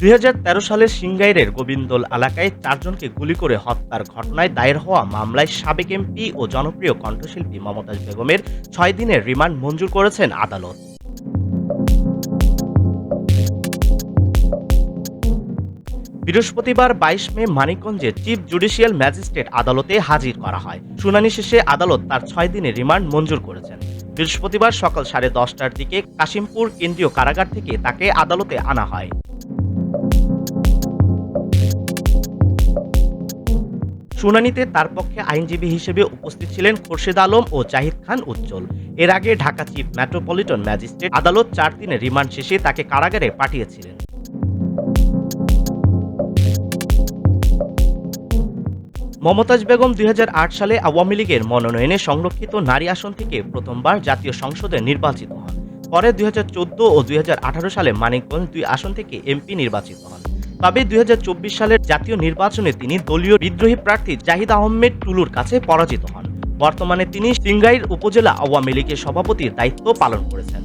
দুই হাজার তেরো সালে সিঙ্গাইরের গোবিন্দল এলাকায় চারজনকে গুলি করে হত্যার ঘটনায় দায়ের হওয়া মামলায় সাবেক এমপি ও জনপ্রিয় কণ্ঠশিল্পী মমতাজ বেগমের ছয় দিনের রিমান্ড মঞ্জুর করেছেন আদালত। বৃহস্পতিবার বাইশ মে মানিকগঞ্জে চিফ জুডিশিয়াল ম্যাজিস্ট্রেট আদালতে হাজির করা হয়। শুনানি শেষে আদালত তার ছয় দিনের রিমান্ড মঞ্জুর করেছেন। বৃহস্পতিবার সকাল সাড়ে দশটার দিকে কাশিমপুর কেন্দ্রীয় কারাগার থেকে তাকে আদালতে আনা হয়। শুনানিতে তার পক্ষে আইনজীবী হিসেবে উপস্থিত ছিলেন খোরশেদ আলম ও জাহিদ খান উজ্জ্বল। এর আগে ঢাকা চিফ মেট্রোপলিটন ম্যাজিস্ট্রেট আদালত চার দিনের রিমান্ড শেষে তাকে কারাগারে পাঠিয়েছিলেন। মমতাজ বেগম দুই হাজার আট সালে আওয়ামী লীগের মনোনয়নে সংরক্ষিত নারী আসন থেকে প্রথমবার জাতীয় সংসদে নির্বাচিত হন। পরে দুই হাজার চোদ্দ ও দুই হাজার আঠারো সালে মানিকগঞ্জ দুই আসন থেকে এমপি নির্বাচিত হন। তবে দুই হাজার চব্বিশ সালের জাতীয় নির্বাচনে তিনি দলীয় বিদ্রোহী প্রার্থী জাহিদ আহমেদ টুলুর কাছে পরাজিত হন। বর্তমানে তিনি সিংগাইর উপজেলা আওয়ামী লীগের সভাপতির দায়িত্ব পালন করেছেন।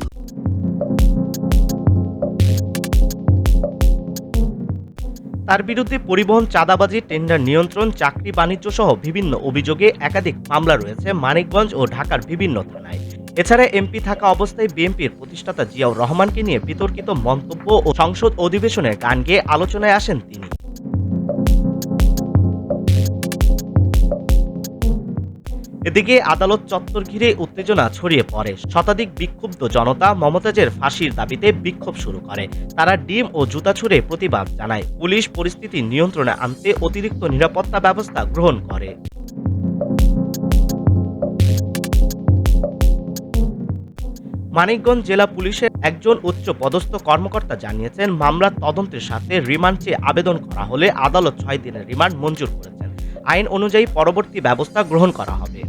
তার বিরুদ্ধে পরিবহন, চাঁদাবাজি, টেন্ডার নিয়ন্ত্রণ, চাকরি বাণিজ্য সহ বিভিন্ন অভিযোগে একাধিক মামলা রয়েছে মানিকগঞ্জ ও ঢাকার বিভিন্ন থানায়। এছাড়া এমপি থাকা অবস্থায় বিএনপির প্রতিষ্ঠাতা জিয়াউর রহমানকে নিয়ে বিতর্কিত মন্তব্য ও সংসদ অধিবেশনের গান গেয়ে আলোচনায় আসেন তিনি। এদিকে আদালত চত্বর ঘিরে উত্তেজনা ছড়িয়ে পড়ে। শতাধিক বিক্ষুব্ধ জনতা মমতাজের ফাঁসির দাবিতে বিক্ষোভ শুরু করে। তারা ডিম ও জুতা ছুড়ে প্রতিবাদ জানায়। পুলিশ পরিস্থিতি নিয়ন্ত্রণে আনতে অতিরিক্ত নিরাপত্তা ব্যবস্থা গ্রহণ করে। মানিকগঞ্জ জেলা পুলিশের একজন উচ্চ পদস্থ কর্মকর্তা জানিয়েছেন, মামলার তদন্তের সাথে রিমান্ড চেয়ে আবেদন করা হলে আদালত ছয় দিনের রিমান্ড মঞ্জুর করেছেন। আইন অনুযায়ী পরবর্তী ব্যবস্থা গ্রহণ করা হবে।